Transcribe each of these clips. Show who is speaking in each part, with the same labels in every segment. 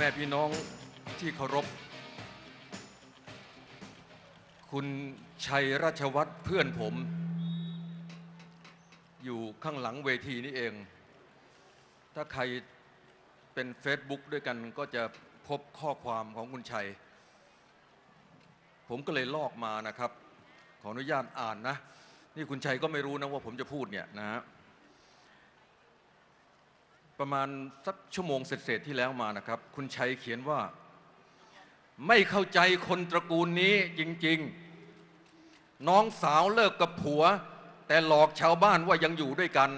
Speaker 1: แม่พี่น้องที่เคารพ คุณชัยราชวัตรเพื่อนผม อยู่ข้างหลังเวทีนี่เอง ถ้าใครเป็น Facebook ด้วยกันก็จะพบข้อความของคุณชัย ผมก็เลยลอกมานะครับ ขออนุญาตอ่านนะ นี่คุณชัยก็ไม่รู้นะว่าผมจะพูดเนี่ยนะฮะ ประมาณสักชั่วโมงเศษที่แล้วมานะครับ คุณชัยเขียนว่า ไม่เข้าใจคนตระกูลนี้จริง ๆ น้องสาวเลิกกับผัว แต่หลอกชาวบ้านว่ายังอยู่ด้วยกัน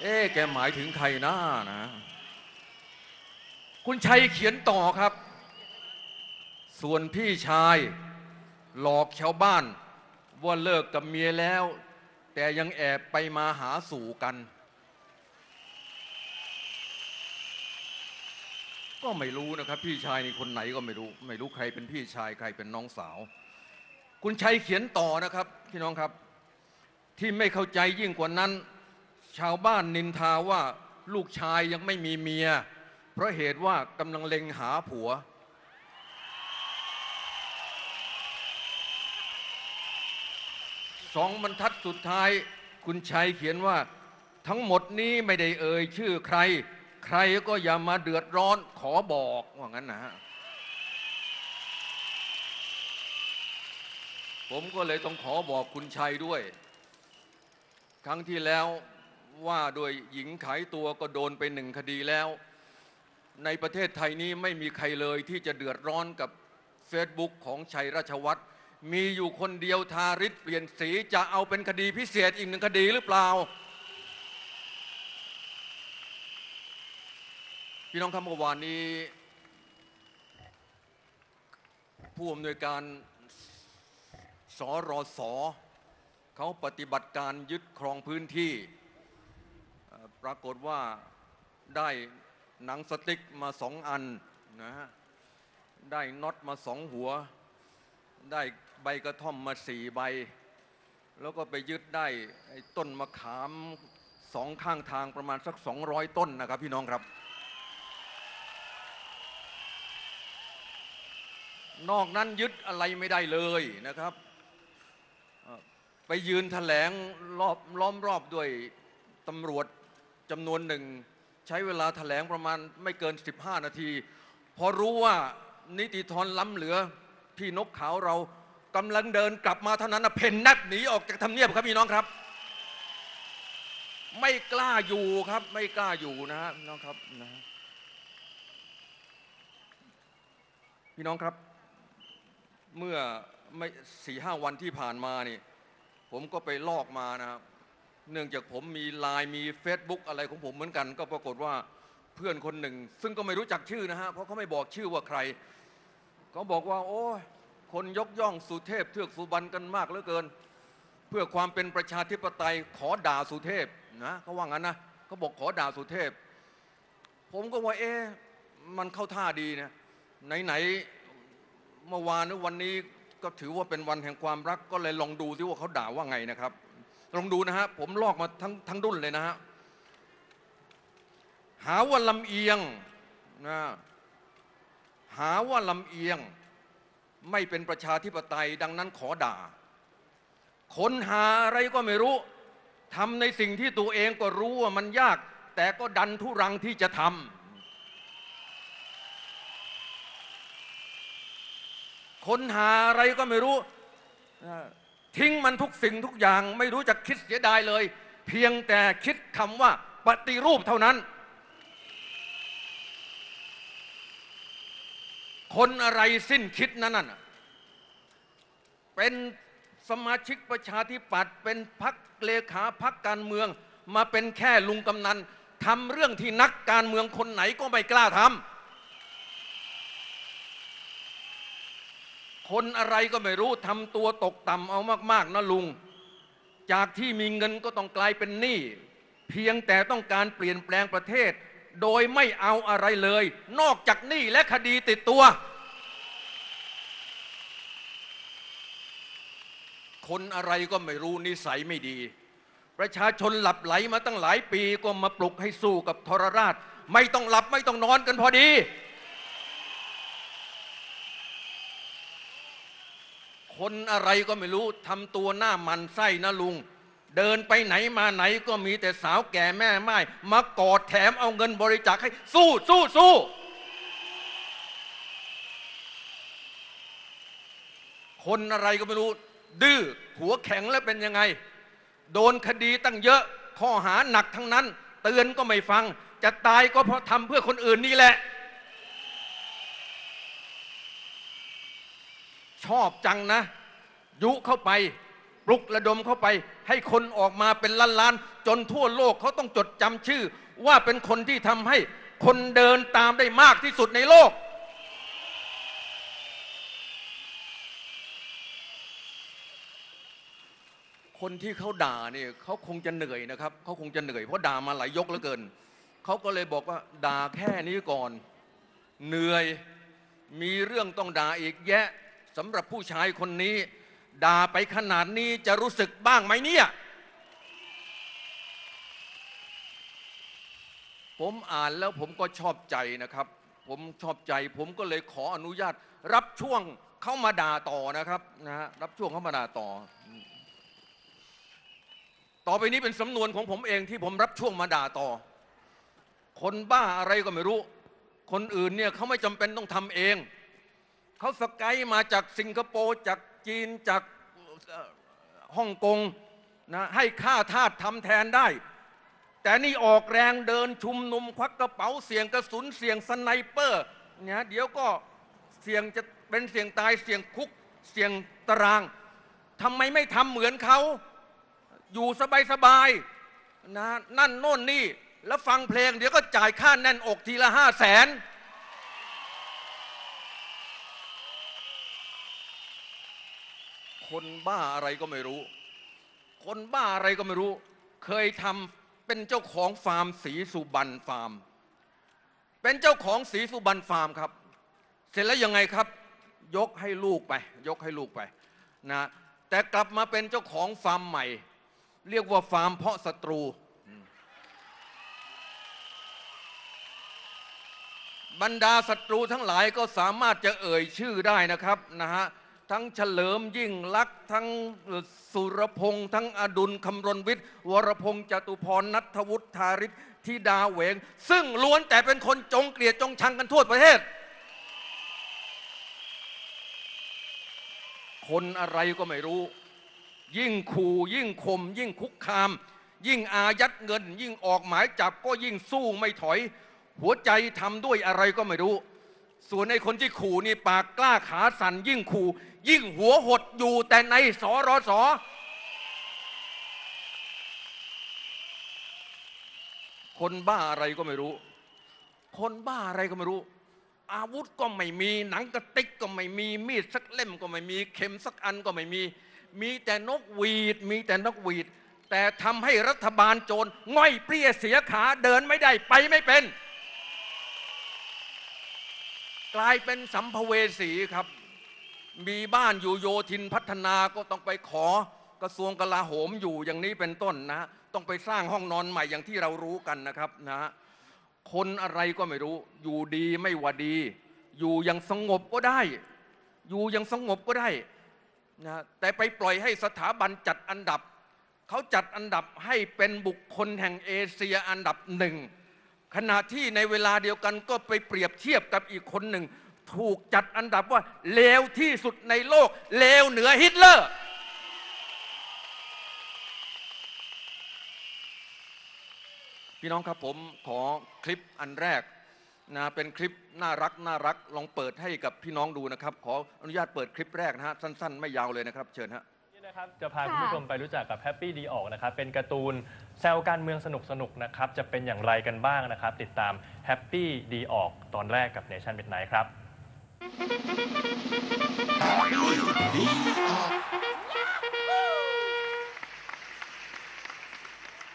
Speaker 1: เอ๊ะแกหมายถึงใครนะนะ คุณชัยเขียนต่อครับ ส่วนพี่ชายหลอกชาวบ้าน ว่าเลิกกับเมียแล้ว แต่ยังแอบไปมาหาสู่กัน ก็ไม่รู้นะครับ พี่ชายนี่คนไหนก็ไม่รู้ ไม่รู้ใครเป็นพี่ชายใครเป็นน้องสาว คุณชัยเขียนต่อนะครับพี่น้องครับ ที่ไม่เข้าใจยิ่งกว่านั้น ชาวบ้านนินทาว่าลูกชายยังไม่มีเมีย เพราะเหตุว่ากำลังเล็งหาผัว องบรรทัดสุดท้าย คุณชัยเขียนว่า ทั้งหมดนี้ไม่ได้เอ่ยชื่อใคร ใครก็อย่ามาเดือดร้อนขอบอกว่างั้นนะฮะผมก็เลยต้องขอบอกคุณชัยด้วย ครั้งที่แล้วว่าโดยหญิงขายตัวก็โดนไปหนึ่งคดีแล้ว ในประเทศไทยนี้ไม่มีใครเลยที่จะเดือดร้อนกับ Facebook ของชัยราชวัตร มีอยู่คนเดียวทาริศเปลี่ยนสีจะเอาเป็นคดีพิเศษอีกหนึ่งคดีหรือเปล่า พี่น้องครับเมื่อวานนี้ ผู้อำนวยการสรสเขาปฏิบัติการยึดครองพื้นที่ ปรากฏว่าได้หนังสติ๊กมาสองอันนะฮะได้น็อตมาสองหัว ได้ ใบกระท่อมมาสี่ใบ แล้วก็ไปยึดได้ต้นมะขามสองข้างทางประมาณสัก 200 ต้นนะครับพี่น้องครับ นอกนั้นยึดอะไรไม่ได้เลยนะครับ ไปยืนแถลงรอบล้อมรอบด้วยตำรวจจำนวนหนึ่ง ใช้เวลาแถลงประมาณไม่เกิน 15 นาที พอรู้ว่านิติธรล้ำเหลือ พี่นกขาวเรา กำลังเดินกลับมาเท่านั้นนะเพนนัดหนีออกจากทำเนียบครับพี่น้องครับ ไม่กล้าอยู่ครับ ไม่กล้าอยู่นะฮะพี่น้องครับนะฮะพี่น้องครับ เมื่อไม่สี่ห้าวันที่ผ่านมานี่ ผมก็ไปลอกมานะครับ เนื่องจากผมมีไลน์มี Facebook อะไรของผมเหมือนกัน ก็ปรากฏว่าเพื่อนคนหนึ่ง ซึ่งก็ไม่รู้จักชื่อนะฮะเพราะเขาไม่บอกชื่อว่าใครเขาบอกว่า โอ้ย คนยกย่องสุเทพเทือกสุบรรณกันมากเหลือเกิน เพื่อความเป็นประชาธิปไตยขอด่าสุเทพนะเขาว่างั้นนะเขาบอกขอด่าสุเทพ ผมก็ว่าเอ๊ะมันเข้าท่าดีนะไหนๆเมื่อวานหรือวันนี้ก็ถือว่าเป็นวันแห่งความรักก็เลยลองดูซิว่าเขาด่าว่าไงนะครับ ลองดูนะฮะผมลอกมาทั้งทั้งดุ่นเลยนะฮะหาว่าลำเอียงนะหาว่าลำเอียง ไม่เป็นประชาธิปไตยดังนั้นขอด่า คนหาอะไรก็ไม่รู้ทำในสิ่งที่ตัวเองก็รู้ว่ามันยาก แต่ก็ดันทุรังที่จะทำคนหาอะไรก็ไม่รู้ ทิ้งมันทุกสิ่งทุกอย่าง ไม่รู้จักคิดเสียดายเลย เพียงแต่คิดคำว่าปฏิรูปเท่านั้น คนอะไรสิ้นคิดนั้นน่ะเป็นสมาชิกประชาธิปัตย์เป็นพักเลขาพักการเมือง มาเป็นแค่ลุงกำนันทำเรื่องที่นักการเมืองคนไหนก็ไม่กล้าทำคนอะไรก็ไม่รู้ทำตัวตกต่ำเอามาก ๆนะลุง จากที่มีเงินก็ต้องกลายเป็นหนี้เพียงแต่ต้องการเปลี่ยนแปลงประเทศ โดยไม่เอาอะไรเลย นอกจากหนี้และคดีติดตัว คนอะไรก็ไม่รู้นิสัยไม่ดี ประชาชนหลับไหลมาตั้งหลายปีก็มาปลุกให้สู้กับทรราช ไม่ต้องหลับไม่ต้องนอนกันพอดี คนอะไรก็ไม่รู้ทำตัวหน้ามันไส้นะลุง เดินไปไหนมาไหนก็มีแต่สาวแก่แม่ไม้มากอดแถมเอาเงินบริจาคให้สู้สู้สู้คนอะไรก็ไม่รู้ ดื้อหัวแข็งแล้วเป็นยังไง โดนคดีตั้งเยอะข้อหาหนักทั้งนั้น เตือนก็ไม่ฟัง จะตายก็เพราะทำเพื่อคนอื่นนี่แหละ ชอบจังนะ ยุเข้าไป ปลุกระดมเข้าไป ให้คนออกมาเป็นล้านๆจนทั่วโลกเขาต้องจดจำชื่อ ว่าเป็นคนที่ทำให้คนเดินตามได้มากที่สุดในโลก คนที่เขาด่าเนี่ยเขาคงจะเหนื่อยนะครับเขาคงจะเหนื่อยเพราะด่ามาหลายยกเหลือเกินเขาก็เลยบอกว่าด่าแค่นี้ก่อน เหนื่อยมีเรื่องต้องด่าอีกแยะสำหรับผู้ชายคนนี้ ด่าไปขนาดนี้จะรู้สึกบ้างไหมเนี่ย ผมอ่านแล้วผมก็ชอบใจนะครับ ผมชอบใจ ผมก็เลยขออนุญาต รับช่วงเข้ามาด่าต่อนะครับนะฮะรับช่วงเข้ามาด่าต่อ ต่อไปนี้เป็นสำนวนของผมเองที่ผมรับช่วงมาด่าต่อ คนบ้าอะไรก็ไม่รู้ คนอื่นเนี่ยเขาไม่จำเป็นต้องทำเองเขาสกายมาจากสิงคโปร์จาก จีนจากฮ่องกงนะให้ค่าทาสทำแทนได้ แต่นี่ออกแรงเดินชุมนุมควักกระเป๋าเสี่ยงกระสุนเสี่ยงสไนเปอร์เนี่ยเดี๋ยวก็เสี่ยงจะเป็นเสี่ยงตายเสี่ยงคุกเสี่ยงตารางทำไมไม่ทำเหมือนเขา อยู่สบายๆนะนั่นโน่นนี่ แล้วฟังเพลงเดี๋ยวก็จ่ายค่าแน่นอกทีละห้าแสน คนบ้าอะไรก็ไม่รู้ คนบ้าอะไรก็ไม่รู้ เคยทำเป็นเจ้าของฟาร์มสีสุบรรณฟาร์ม เป็นเจ้าของสีสุบรรณฟาร์มครับ เสร็จแล้วยังไงครับ ยกให้ลูกไป ยกให้ลูกไปนะแต่กลับมาเป็นเจ้าของฟาร์มใหม่ เรียกว่าฟาร์มเพาะศัตรู บรรดาศัตรูทั้งหลายก็สามารถจะเอ่ยชื่อได้นะครับนะฮะ ทั้งเฉลิมยิ่งลักษณ์ทั้งสุรพงษ์ทั้งอดุลคำรณวิทย์ วรพงษ์จตุพรนัทวุฒิธาริศธิดาเหวง ซึ่งล้วนแต่เป็นคนจงเกลียดจงชังกันทั่วประเทศ คนอะไรก็ไม่รู้ ยิ่งขู่ยิ่งข่มยิ่งคุกคาม ยิ่งอายัดเงิน ยิ่งออกหมายจับก็ยิ่งสู้ไม่ถอย หัวใจทำด้วยอะไรก็ไม่รู้ส่วนในคนที่ขู่นี่ปากกล้าขาสั่นยิ่งขู่ ยิ่งหัวหดอยู่แต่ในสอรสอคนบ้าอะไรก็ไม่รู้ คนบ้าอะไรก็ไม่รู้ อาวุธก็ไม่มี หนังกระติกก็ไม่มี มีดสักเล่มก็ไม่มี เข็มสักอันก็ไม่มี มีแต่นกหวีด มีแต่นกหวีด แต่ทำให้รัฐบาลโจรง่อยเปรี้ยเสียขาเดินไม่ได้ไปไม่เป็น กลายเป็นสัมภเวสีครับ มีบ้านอยู่โยธินพัฒนาก็ต้องไปขอกระทรวงกลาโหมอยู่อย่างนี้เป็นต้นนะต้องไปสร้างห้องนอนใหม่อย่างที่เรารู้กันนะครับนะคนอะไรก็ไม่รู้ อยู่ดีไม่ว่าดี อยู่อยังสงบก็ได้ อยู่อยังสงบก็ได้นะแต่ไปปล่อยให้สถาบันจัดอันดับ เขาจัดอันดับให้เป็นบุคคลแห่งเอเชียอันดับหนึ่งขณะที่ในเวลาเดียวกันก็ไปเปรียบเทียบกับอีกคนหนึ่ง ถูกจัดอันดับว่าเลวที่สุดในโลก เลวเหนือฮิตเลอร์ พี่น้องครับผมขอคลิปอันแรกนะเป็นคลิปน่ารักน่ารักลองเปิดให้กับพี่น้องดูนะครับ ขออนุญาตเปิดคลิปแรกนะฮะสั้น ๆ ไม่ยาวเลยนะครับ เชิญฮะ
Speaker 2: นี่นะครับจะพา
Speaker 3: คุ
Speaker 2: ณผู้ชมไปรู้จักกับแฮปปี้ดีออกนะครับ เป็นการ์ตูนแซวการเมืองสนุกๆนะครับ จะเป็นอย่างไรกันบ้างนะครับ ติดตามแฮปปี้ดีออกตอนแรกกับเนชั่นเ d ดไนท์ครับ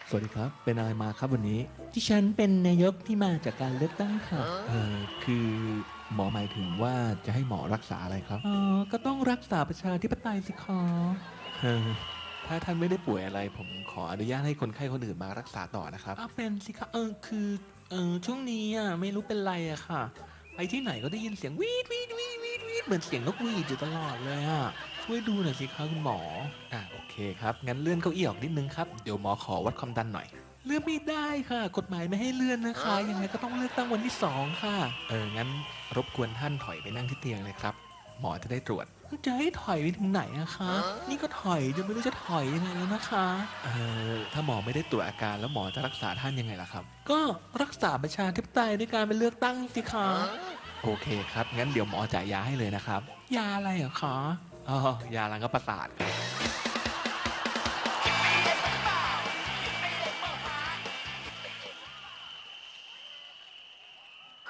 Speaker 4: สวัสดีครับ เป็นอะไรมาครับวันนี้
Speaker 5: ดิฉันเป็นนายกที่มาจากการเลือกตั้งค่ะ
Speaker 4: เออคือหมอหมายถึงว่าจะให้หมอรักษาอะไรครับ
Speaker 5: อ๋อ ก็ต้องรักษาประชาธิปไตยสิคะ
Speaker 4: เออถ้าท่านไม่ได้ป่วยอะไร ผมขออนุญาตให้คนไข้คนอื่นมารักษาต่อนะครับ
Speaker 5: เอาเป็นสิคะเออคือ เออช่วงนี้อะไม่รู้เป็นไรอะค่ะ ไปที่ไหนก็ได้ยินเสียงวีดวีดวีดวีดวีดเหมือนเสียงนกหวีดอยู่ตลอดเลยอะช่วยดูหน่อยสิคะคุณหมอ
Speaker 4: อ่าโอเคครับงั้นเลื่อนเก้าอี้ออกนิดนึงครับเดี๋ยวหมอขอวัดความดันหน่อย
Speaker 5: เลื่อนไม่ได้ค่ะ กฎหมายไม่ให้เลื่อนนะคะยังไงก็ต้องเลือกตั้งวันที่สองค่ะ
Speaker 4: เอองั้นรบกวนท่านถอยไปนั่งที่เตียงเลยครับ หมอจะได้ตรวจ
Speaker 5: จะให้ถอยไปถึงไหนอะคะ นี่ก็ถอยจนไม่รู้จะถอยยังไงแล้วนะคะ
Speaker 4: เออ ถ้าหมอไม่ได้ตรวจอาการแล้วหมอจะรักษาท่านยังไงล่ะครับ
Speaker 5: ก็รักษาประชาธิปไตยด้วยการไปเลือกตั้งสิคะ
Speaker 4: โอเคครับ งั้นเดี๋ยวหมอจ่ายยาให้เลยนะครับ
Speaker 5: ยาอะไรอะคะ
Speaker 4: อ๋อ ยาลังกบประสาทครับ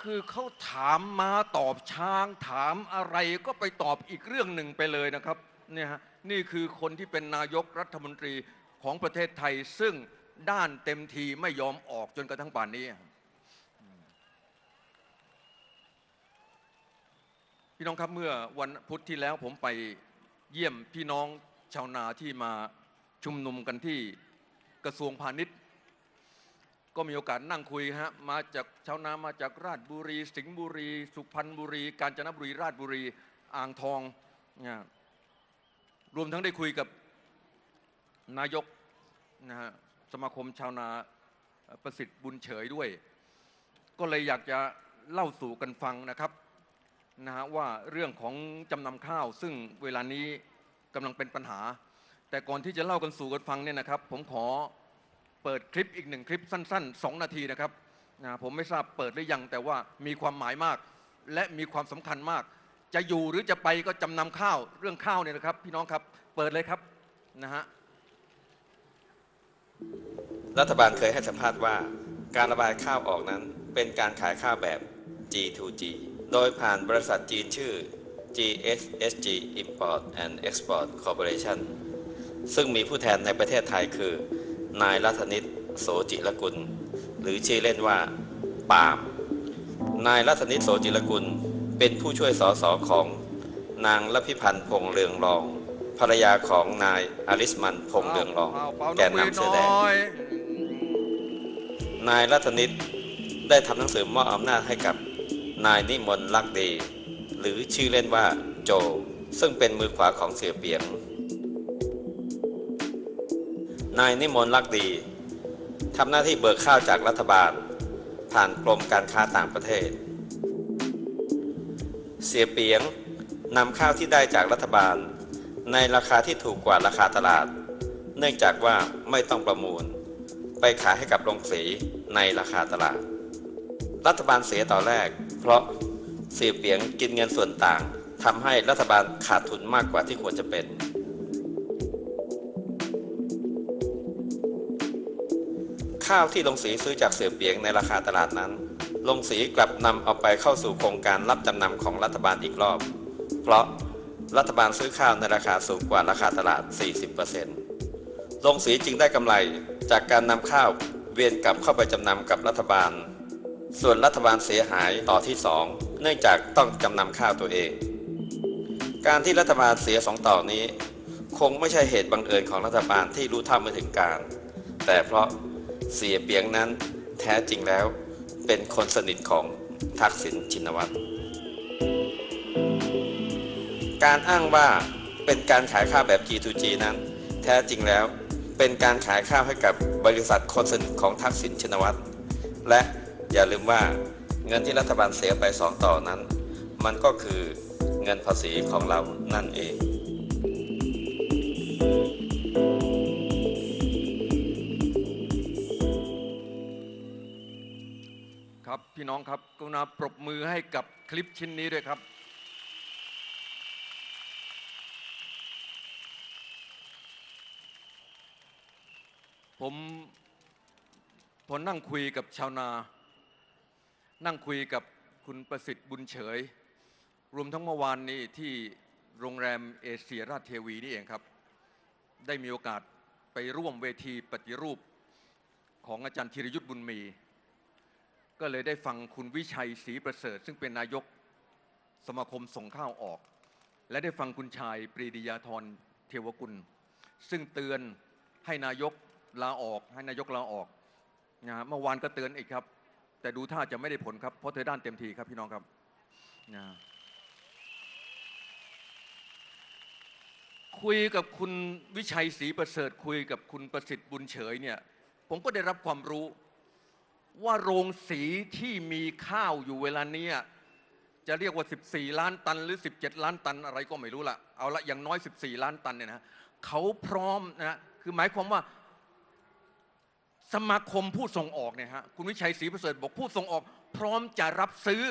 Speaker 1: คือเขาถามมาตอบช้าง ถามอะไรก็ไปตอบอีกเรื่องหนึ่งไปเลยนะครับเนี่ยฮะนี่คือคนที่เป็นนายกรัฐมนตรีของประเทศไทย ซึ่งด้านเต็มทีไม่ยอมออกจนกระทั่งป่านนี้ พี่น้องครับเมื่อวันพุธที่แล้วผมไปเยี่ยมพี่น้องชาวนาที่มาชุมนุมกันที่กระทรวงพาณิชย์ ก็มีโอกาสนั่งคุยฮะมาจากชาวนามาจากราชบุรี สิงห์บุรี สุพรรณบุรี กาญจนบุรี ราชบุรี อ่างทองเนี่ยรวมทั้งได้คุยกับนายกนะฮะสมาคมชาวนาประสิทธิ์บุญเฉยด้วย ก็เลยอยากจะเล่าสู่กันฟังนะครับนะฮะว่าเรื่องของจำนำข้าว ซึ่งเวลานี้กำลังเป็นปัญหา แต่ก่อนที่จะเล่ากันสู่กันฟังเนี่ยนะครับ ผมขอ เปิดคลิปอีกหนึ่งคลิปสั้น ๆ 2 นาทีนะครับนะผมไม่ทราบเปิดหรือยังแต่ว่ามีความหมายมาก และมีความสำคัญมาก จะอยู่หรือจะไปก็จำนำข้าวเรื่องข้าวเนี่ยนะครับ พี่น้องครับเปิดเลยครับนะฮะ
Speaker 3: รัฐบาลเคยให้สัมภาษณ์ว่า การระบายข้าวออกนั้น เป็นการขายข้าวแบบ G2G โดยผ่านบริษัทจีนชื่อ GSSG Import and Export Corporation ซึ่งมีผู้แทนในประเทศไทยคือ นายรัตนิตโสจิรกุล หรือชื่อเล่นว่าปามนายรัตนิตโสจิรกุลเป็นผู้ช่วยสอสอของนางลพิพันธ์พงเรืองรอง ภรรยาของนายอลิสมันพงเรืองรอง แกนนำเสื้อแดงนายรัตนิตได้ทำหนังสือมอบอำนาจให้กับนายนิมนต์ลักดี หรือชื่อเล่นว่าโจ ซึ่งเป็นมือขวาของเสียเปียง นายนิมนต์ลักดีทำหน้าที่เบิกข้าวจากรัฐบาล ผ่านกรมการค้าต่างประเทศ เสียเปียงนำข้าวที่ได้จากรัฐบาล ในราคาที่ถูกกว่าราคาตลาด เนื่องจากว่าไม่ต้องประมูล ไปขายให้กับโรงสีในราคาตลาด รัฐบาลเสียต่อแรก เพราะเสียเปียงกินเงินส่วนต่างทำให้รัฐบาลขาดทุนมากกว่าที่ควรจะเป็น ข้าวที่โรงสีซื้อจากเสียเปียงในราคาตลาดนั้นโรงสีกลับนำเอาไปเข้าสู่โครงการรับจำนำของรัฐบาลอีกรอบ เพราะรัฐบาลซื้อข้าวในราคาสูงกว่าราคาตลาด 40%โรงสีจึงได้กำไรจากการนำข้าวเวียนกลับเข้าไปจำนำกับรัฐบาล ส่วนรัฐบาลเสียหายต่อที่ 2 เนื่องจากต้องจำนำข้าวตัวเอง การที่รัฐบาลเสียสองต่อนี้ คงไม่ใช่เหตุบังเอิญของรัฐบาลที่รู้เท่าไม่ถึงการ แต่เพราะ เสียเปียงนั้นแท้จริงแล้วเป็นคนสนิทของทักษิณชินวัตร การอ้างว่าเป็นการขายข้าวแบบ G2G นั้น แท้จริงแล้วเป็นการขายข้าวให้กับบริษัทคนสนิทของทักษิณชินวัตร และอย่าลืมว่าเงินที่รัฐบาลเสียไปสองต่อนั้น มันก็คือเงินภาษีของเรานั่นเอง
Speaker 1: ครับ พี่น้องครับกรุณาปรบมือให้กับคลิปชิ้นนี้ด้วยครับ ผมพอนั่งคุยกับชาวนา นั่งคุยกับคุณประสิทธิ์บุญเฉย รวมทั้งเมื่อวานนี้ที่โรงแรมเอเชียราชเทวีนี่เองครับ ได้มีโอกาสไปร่วมเวทีปฏิรูปของอาจารย์ธีรยุทธ์บุญมี ก็เลยได้ฟังคุณวิชัยศรีประเสริฐ ซึ่งเป็นนายกสมาคมส่งข้าวออก และได้ฟังคุณชายปรีดียาธรเทวกุล ซึ่งเตือนให้นายกลาออก ให้นายกลาออกนะเมื่อวานก็เตือนอีกครับ แต่ดูท่าจะไม่ได้ผลครับ เพราะเธอด้านเต็มทีครับพี่น้องครับนะคุยกับคุณวิชัยศรีประเสริฐ คุยกับคุณประสิทธิ์บุญเฉยเนี่ยผมก็ได้รับความรู้ ว่าโรงสีที่มีข้าวอยู่เวลาเนี้ยจะเรียกว่า 14 ล้านตันหรือ 17 ล้านตันอะไรก็ไม่รู้ละเอาละอย่างน้อย 14 ล้านตันเนี่ยนะเขาพร้อมนะคือหมายความว่าสมาคมผู้ส่งออกเนี่ยฮะคุณวิชัยศรีประเสริฐบอกผู้ส่งออก พร้อมจะรับซื้อ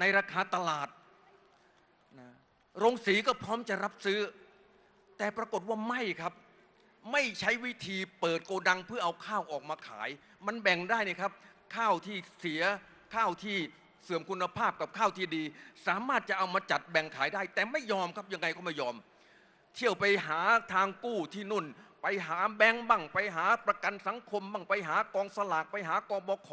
Speaker 1: ในราคาตลาดนะโรงสีก็พร้อมจะรับซื้อ แต่ปรากฏว่าไม่ครับ ไม่ใช้วิธีเปิดโกดังเพื่อเอาข้าวออกมาขาย มันแบ่งได้นี่ครับ ข้าวที่เสียข้าวที่เสื่อมคุณภาพกับข้าวที่ดี สามารถจะเอามาจัดแบ่งขายได้ แต่ไม่ยอมครับยังไงก็ไม่ยอม เที่ยวไปหาทางกู้ที่นุ่น ไปหาแบงก์บ้าง ไปหาประกันสังคมบ้างไปหากองสลากไปหากองบข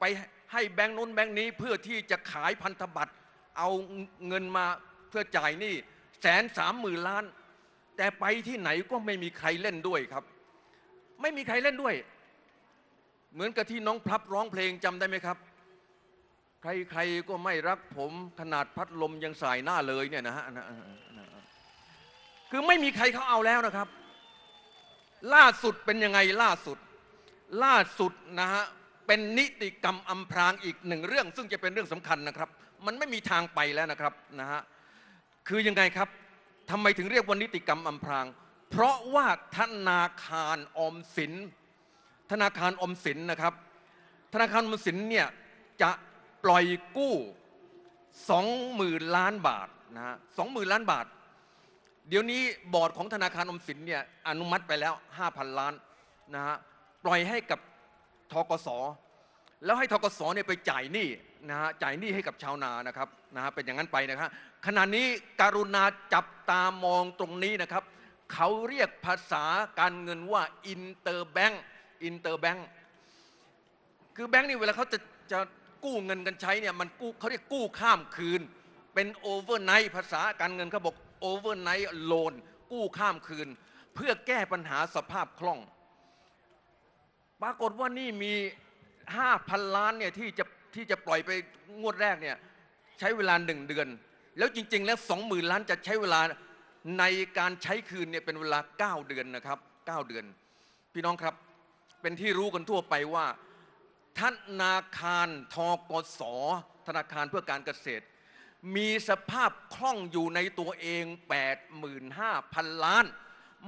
Speaker 1: ไปให้แบงก์นู้นแบงก์นี้เพื่อที่จะขายพันธบัตรเอาเงินมาเพื่อจ่ายหนี้แสนสามหมื่นล้าน แต่ไปที่ไหนก็ไม่มีใครเล่นด้วยครับ ไม่มีใครเล่นด้วย เหมือนกับที่น้องพลับร้องเพลงจำได้ไหมครับ ใครๆก็ไม่รักผมขนาดพัดลมยังสายหน้าเลยเนี่ยนะฮะคือไม่มีใครเขาเอาแล้วนะครับ ล่าสุดเป็นยังไงล่าสุด ล่าสุดนะฮะเป็นนิติกรรมอำพรางอีกหนึ่งเรื่อง ซึ่งจะเป็นเรื่องสำคัญนะครับ มันไม่มีทางไปแล้วนะครับนะฮะคือยังไงครับ ทำไมถึงเรียกว่านิติกรรมอำพราง เพราะว่าธนาคารออมสิน ธนาคารออมสินนะครับ ธนาคารออมสินเนี่ยจะปล่อยกู้สองหมื่นล้านบาทนะฮะสองหมื่นล้านบาท เดี๋ยวนี้บอร์ดของธนาคารออมสินเนี่ยอนุมัติไปแล้ว5,000ล้านนะฮะปล่อยให้กับทกสแล้วให้ทกสเนี่ยไปจ่ายหนี้ นะฮะจ่ายหนี้ให้กับชาวนานะครับนะฮะเป็นอย่างนั้นไปนะครับขณะนี้การุณาจับตามองตรงนี้นะครับ เขาเรียกภาษาการเงินว่าอินเตอร์แบงก์อินเตอร์แบงก์คือแบงก์นี่เวลาเขาจะจะกู้เงินกันใช้เนี่ยมันกู้เขาเรียกกู้ข้ามคืน เป็นโอเวอร์ไนท์ภาษาการเงินเขาบอกโอเวอร์ไนท์โลนกู้ข้ามคืน เพื่อแก้ปัญหาสภาพคล่อง ปรากฏว่านี่มี 5,000 ล้านเนี่ยที่จะ ที่จะปล่อยไปงวดแรกเนี่ยใช้เวลาหนึ่งเดือน แล้วจริง ๆ แล้ว20,000ล้านจะใช้เวลาในการใช้คืนเนี่ยเป็นเวลา 9 เดือนนะครับ 9 เดือน พี่น้องครับเป็นที่รู้กันทั่วไปว่า ธนาคารทกสธนาคารเพื่อการเกษตร มีสภาพคล่องอยู่ในตัวเอง 85,000 ล้าน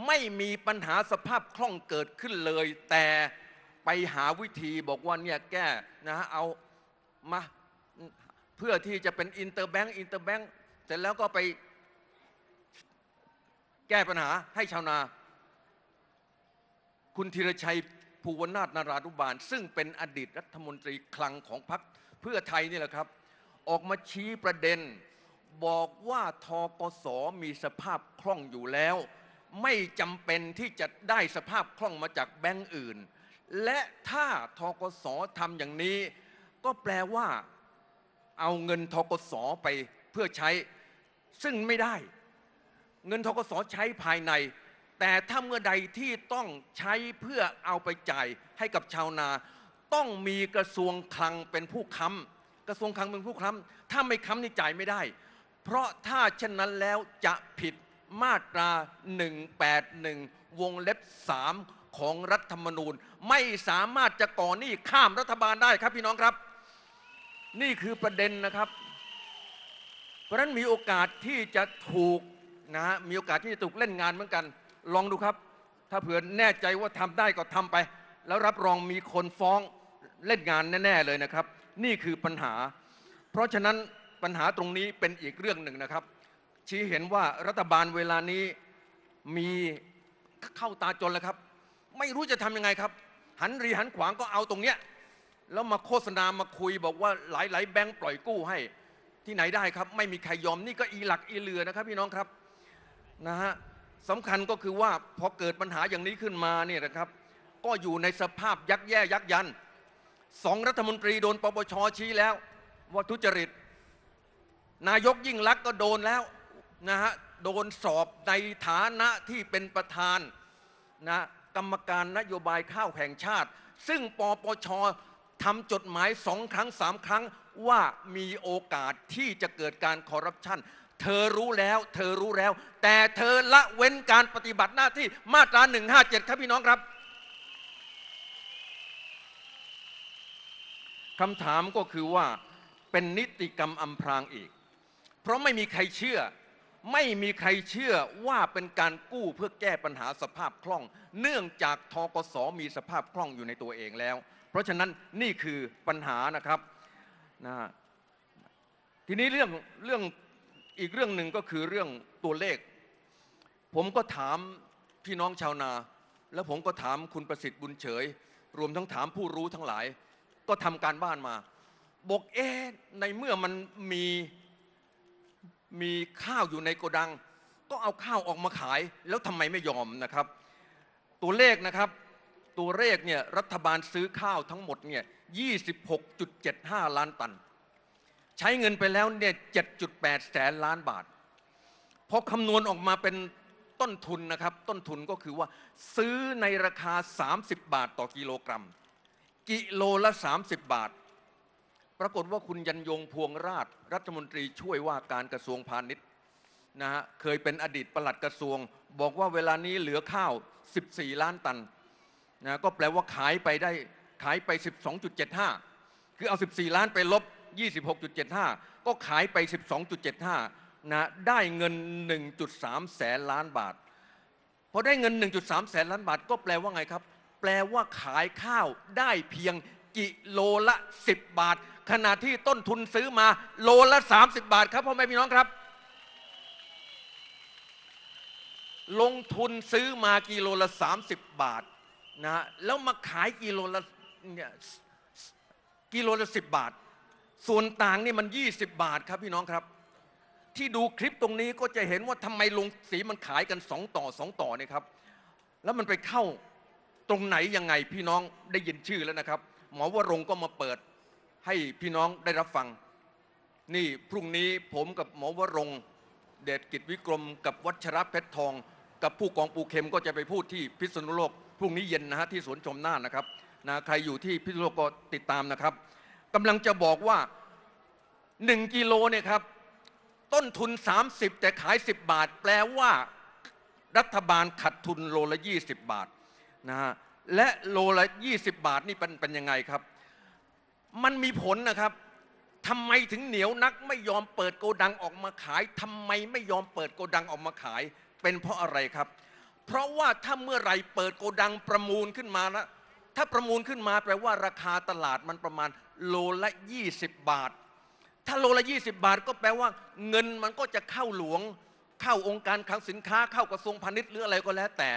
Speaker 1: ไม่มีปัญหาสภาพคล่องเกิดขึ้นเลย แต่ไปหาวิธีบอกว่าเนี่ยแก้นะฮะเอา มาเพื่อที่จะเป็นอินเตอร์แบงก์อินเตอร์แบงก์เสร็จแล้วก็ไปแก้ปัญหาให้ชาวนา คุณธีรชัยภูวนาถนารานุบาล ซึ่งเป็นอดีตรัฐมนตรีคลังของพรรคเพื่อไทยนี่แหละครับ ออกมาชี้ประเด็น บอกว่าทกสมีสภาพคล่องอยู่แล้ว ไม่จำเป็นที่จะได้สภาพคล่องมาจากแบงก์อื่น และถ้าทกสทำอย่างนี้ ก็แปลว่าเอาเงินทกสไปเพื่อใช้ ซึ่งไม่ได้ เงินทกสใช้ภายใน แต่ถ้าเมื่อใดที่ต้องใช้เพื่อเอาไปจ่ายให้กับชาวนา ต้องมีกระทรวงคลังเป็นผู้ค้ำกระทรวงคลังเป็นผู้ค้ำถ้าไม่ค้ำนี่จ่ายไม่ได้ เพราะถ้าเช่นนั้นแล้วจะผิดมาตรา 181 วงเล็บ 3 ของรัฐธรรมนูญ ไม่สามารถจะก่อหนี้ข้ามรัฐบาลได้ครับพี่น้องครับ นี่คือประเด็นนะครับ เพราะนั้นมีโอกาสที่จะถูกนะฮะมีโอกาสที่จะถูกเล่นงานเหมือนกัน ลองดูครับ ถ้าเผื่อแน่ใจว่าทำได้ก็ทำไป แล้วรับรองมีคนฟ้องเล่นงานแน่ๆเลยนะครับ นี่คือปัญหา เพราะฉะนั้นปัญหาตรงนี้เป็นอีกเรื่องหนึ่งนะครับ ชี้เห็นว่ารัฐบาลเวลานี้มีเข้าตาจนแล้วครับ ไม่รู้จะทำยังไงครับ หันรีหันขวางก็เอาตรงเนี้ย แล้วมาโฆษณามาคุยบอกว่าหลาย ๆ แบงก์ปล่อยกู้ให้ ที่ไหนได้ครับ ไม่มีใครยอมนี่ก็อีหลักอีเหลือนะครับ พี่น้องครับนะฮะสำคัญก็คือว่าพอเกิดปัญหาอย่างนี้ขึ้นมาเนี่ยนะครับ ก็อยู่ในสภาพยักแย่ยักยันสองรัฐมนตรีโดนปปชชี้แล้ว ว่าทุจริต นายกยิ่งลักษณ์ก็โดนแล้วนะฮะโดนสอบในฐานะที่เป็นประธานนะกรรมการนโยบายข้าวแห่งชาติ ซึ่งปปช ทำจดหมายสองครั้งสามครั้งว่ามีโอกาสที่จะเกิดการคอร์รัปชันเธอรู้แล้ว เธอรู้แล้ว แต่เธอละเว้นการปฏิบัติหน้าที่มาตรา 157 ครับพี่น้องครับคำถามก็คือว่าเป็นนิติกรรมอำพรางอีก เพราะไม่มีใครเชื่อ ไม่มีใครเชื่อว่าเป็นการกู้เพื่อแก้ปัญหาสภาพคล่อง เนื่องจากทกสมีสภาพคล่องอยู่ในตัวเองแล้ว เพราะฉะนั้นนี่คือปัญหานะครับนะทีนี้เรื่องเรื่องอีกเรื่องหนึ่งก็คือเรื่องตัวเลข ผมก็ถามพี่น้องชาวนา แล้วผมก็ถามคุณประสิทธิ์บุญเฉย รวมทั้งถามผู้รู้ทั้งหลาย ก็ทำการบ้านมา บอกเอ๊ในเมื่อมันมี มีข้าวอยู่ในโกดัง ก็เอาข้าวออกมาขาย แล้วทำไมไม่ยอมนะครับ ตัวเลขนะครับ ตัวเลขเนี่ยรัฐบาลซื้อข้าวทั้งหมดเนี่ย 26.75 ล้านตัน ใช้เงินไปแล้วเนี่ย 7.8 แสนล้านบาทพอคำนวณออกมาเป็นต้นทุนนะครับ ต้นทุนก็คือว่าซื้อในราคา 30 บาทต่อกิโลกรัม กิโลละ 30 บาท ปรากฏว่าคุณยันยงพวงราช รัฐมนตรีช่วยว่าการกระทรวงพาณิชย์นะฮะเคยเป็นอดีตปลัดกระทรวง บอกว่าเวลานี้เหลือข้าว 14 ล้านตันนะก็แปลว่าขายไปได้ขายไป 12.75 คือเอา 14 ล้านไปลบ 26.75 ก็ขายไป 12.75 นะได้เงิน 1.3 แสนล้านบาทพอได้เงิน 1.3 แสนล้านบาท ก็แปลว่าไงครับ แปลว่าขายข้าวได้เพียงกิโลละ 10 บาท ขณะที่ต้นทุนซื้อมาโลละ 30 บาทครับพ่อแม่พี่น้องครับ ลงทุนซื้อมากิโลละ 30 บาทนะฮะแล้วมาขายกิโลละเนี่ยกิโลละ10บาท ส่วนต่างนี่มัน 20 บาทครับพี่น้องครับ ที่ดูคลิปตรงนี้ก็จะเห็นว่าทำไมลงสีมันขายกันสองต่อสองต่อเนี่ยครับ แล้วมันไปเข้าตรงไหนยังไงพี่น้องได้ยินชื่อแล้วนะครับ หมอวรงก็มาเปิด ให้พี่น้องได้รับฟัง นี่พรุ่งนี้ผมกับหมอวรงเดชกิจวิกรม กับวัชระเพชรทอง กับผู้กองปูเข็มก็จะไปพูดที่พิษณุโลกพรุ่งนี้เย็นนะฮะที่สวนชมน่านนะครับนะใครอยู่ที่พิษณุโลกก็ติดตามนะครับกำลังจะบอกว่า 1 กิโลเนี่ยครับต้นทุน 30 แต่ขาย 10 บาท แปลว่ารัฐบาลขัดทุนโลละ 20 บาทนะฮะและโลละ 20 บาทนี่เป็นเป็นยังไงครับ มันมีผลนะครับทำไมถึงเหนียวนักไม่ยอมเปิดโกดังออกมาขายทำไมไม่ยอมเปิดโกดังออกมาขาย เป็นเพราะอะไรครับ เพราะว่าถ้าเมื่อไรเปิดโกดังประมูลขึ้นมานะถ้าประมูลขึ้นมาแปลว่าราคาตลาดมันประมาณโลละ 20 บาท ถ้าโลละ 20 บาท ก็แปลว่า เงินมันก็จะเข้าหลวง เข้าองค์การคลังสินค้าเข้ากระทรวงพาณิชย์หรืออะไรก็แล้วแต่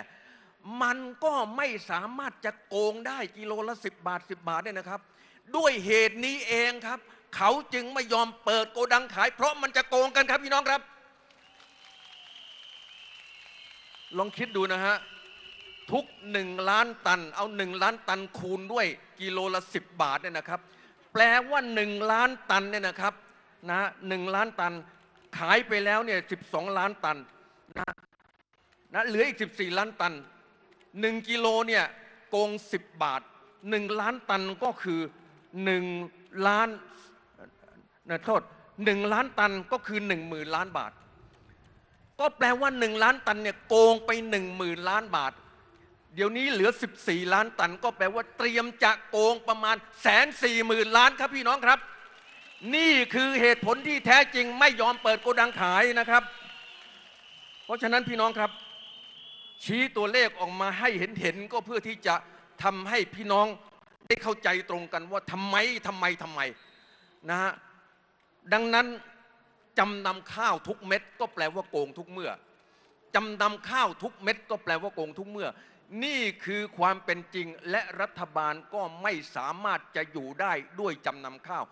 Speaker 1: มันก็ไม่สามารถจะโกงได้กิโลละ 10 บาท 10 บาทเนี่ยนะครับ ด้วยเหตุนี้เองครับ เขาจึงไม่ยอมเปิดโกดังขาย เพราะมันจะโกงกันครับพี่น้องครับ ลองคิดดูนะฮะ ทุกหนึ่งล้านตัน เอาหนึ่งล้านตันคูณด้วยกิโลละสิบบาทเนี่ยนะครับ แปลว่าหนึ่งล้านตันเนี่ยนะครับนะหนึ่งล้านตันขายไปแล้วเนี่ยสิบสองล้านตันนะนะเหลืออีกสิบสี่ล้านตันหนึ่งกิโลเนี่ยโกงสิบบาทหนึ่งล้านตันก็คือ หนึ่งล้านนะโทษหนึ่งล้านตันก็คือหนึ่งหมื่นล้านบาท ก็แปลว่าหนึ่งล้านตันเนี่ยโกงไปหนึ่งหมื่นล้านบาท เดี๋ยวนี้เหลือ 14 ล้านตัน ก็แปลว่าเตรียมจะโกงประมาณแสนสี่หมื่นล้านครับพี่น้องครับ นี่คือเหตุผลที่แท้จริงไม่ยอมเปิดโกดังขายนะครับ เพราะฉะนั้นพี่น้องครับ ชี้ตัวเลขออกมาให้เห็นเห็นๆก็เพื่อที่จะทำให้พี่น้อง ได้เข้าใจตรงกันว่าทำไมทำไมทำไมนะฮะดังนั้นจำนำข้าวทุกเม็ด ก็แปลว่าโกงทุกเมื่อจำนำข้าวทุกเม็ด ก็แปลว่าโกงทุกเมื่อ นี่คือความเป็นจริงและรัฐบาลก็ไม่สามารถจะอยู่ได้ด้วยจำนำข้าว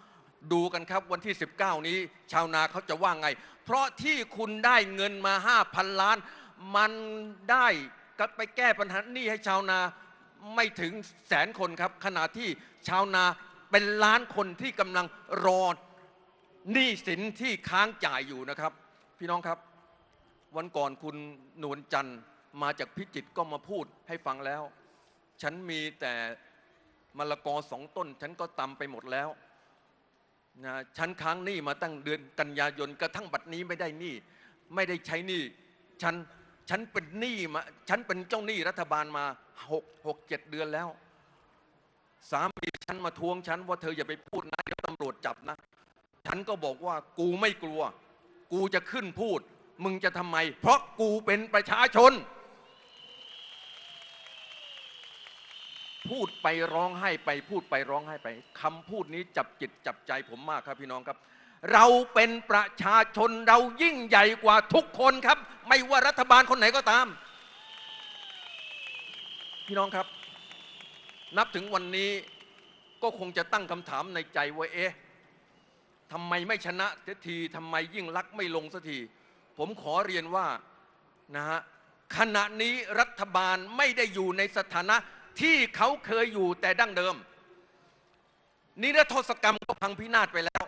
Speaker 1: ดูกันครับวันที่ 19 นี้ ชาวนาเขาจะว่าไง เพราะที่คุณได้เงินมา 5,000 ล้าน มันได้ก็ไปแก้ปัญหานี้ให้ชาวนา ไม่ถึงแสนคนครับ ขณะที่ชาวนาเป็นล้านคนที่กำลังรอหนี้สินที่ค้างจ่ายอยู่นะครับ พี่น้องครับ วันก่อนคุณนวลจันทร์มาจากพิจิตรก็มาพูดให้ฟังแล้ว ฉันมีแต่มะละกอสองต้น ฉันก็ตำไปหมดแล้วนะฉันค้างหนี้มาตั้งเดือนกันยายนกระทั่งบัดนี้ไม่ได้หนี้ไม่ได้ใช้หนี้ฉัน ฉันเป็นหนี้มา ฉันเป็นเจ้าหนี้รัฐบาลมาหกหกเจ็ดเดือนแล้ว สามีฉันมาทวงฉันว่าเธออย่าไปพูดนะเดี๋ยวตำรวจจับนะ ฉันก็บอกว่ากูไม่กลัว กูจะขึ้นพูด มึงจะทำไม เพราะกูเป็นประชาชน พูดไปร้องไห้ไปพูดไปร้องไห้ไปคำพูดนี้จับจิตจับใจผมมากครับพี่น้องครับ เราเป็นประชาชนเรายิ่งใหญ่กว่าทุกคนครับ ไม่ว่ารัฐบาลคนไหนก็ตาม พี่น้องครับ นับถึงวันนี้ก็คงจะตั้งคำถามในใจว่าเอ๊ะทำไมไม่ชนะเสียทีทำไมยิ่งลักไม่ลงสักที ผมขอเรียนว่านะฮะขณะนี้รัฐบาลไม่ได้อยู่ในสถานะที่เขาเคยอยู่แต่ดั้งเดิม นิรโทษกรรมก็พังพินาศไปแล้ว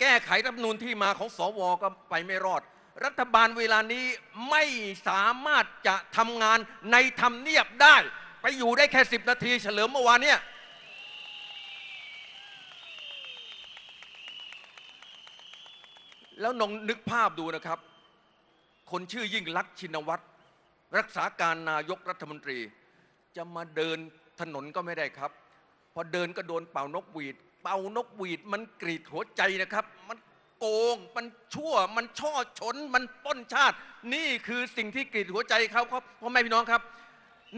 Speaker 1: แก้ไขรัฐมนูญที่มาของสวก็ไปไม่รอด รัฐบาลเวลานี้ไม่สามารถจะทำงานในทำเนียบได้ ไปอยู่ได้แค่สิบนาที เฉลิมเมื่อวานเนี่ยแล้วนองนึกภาพดูนะครับ คนชื่อยิ่งลักษณ์ชินวัตรรักษาการนายกรัฐมนตรี จะมาเดินถนนก็ไม่ได้ครับ พอเดินก็โดนเป่านกหวีด เป่านกหวีดมันกรีดหัวใจนะครับ มันโกง มันชั่ว มันช่อฉนมันป้นชาติ นี่คือสิ่งที่กรีดหัวใจเขาครับพ่อแม่พี่น้องครับ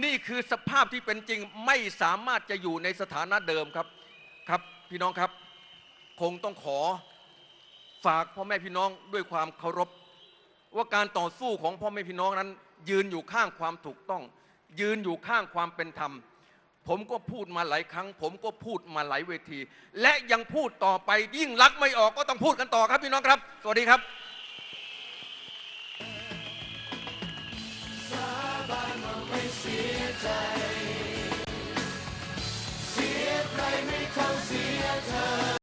Speaker 1: นี่คือสภาพที่เป็นจริงไม่สามารถจะอยู่ในสถานะเดิมครับครับพี่น้องครับ คงต้องขอฝากพ่อแม่พี่น้องด้วยความเคารพ ว่าการต่อสู้ของพ่อแม่พี่น้องนั้น ยืนอยู่ข้างความถูกต้อง ยืนอยู่ข้างความเป็นธรรม ผมก็พูดมาหลายครั้ง ผมก็พูดมาหลายเวที และยังพูดต่อไปยิ่งรักไม่ออกก็ต้องพูดกันต่อครับพี่น้องครับ สวัสดีครับเสียใจ เสียใคไม่เข้าเสีย